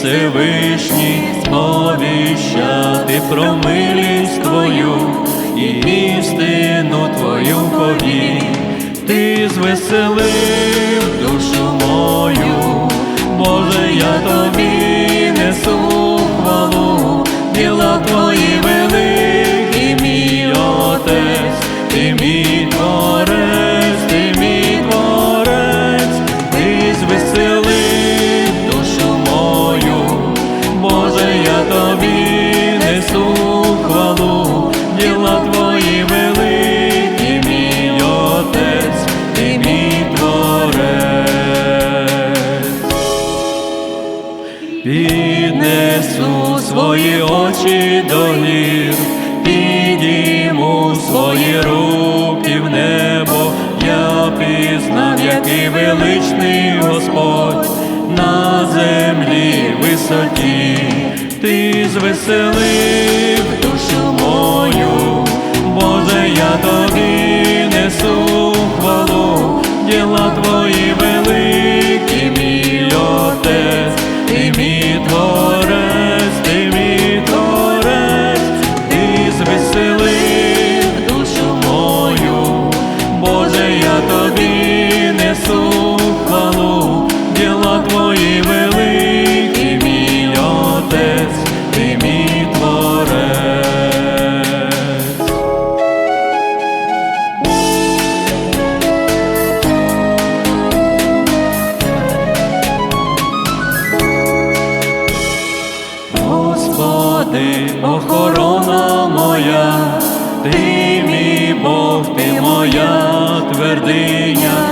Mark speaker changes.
Speaker 1: Всевишній сповіщати про милість Твою і істину Твою пові, Ти звеселив душу мою, Боже, я тобі Піднесу свої очі до гір, підійму свої руки в небо, я пізнав, який величний Господь на землі висоті, ти звеселив Господи, охорона моя, ти мій Бог, ти моя твердиня.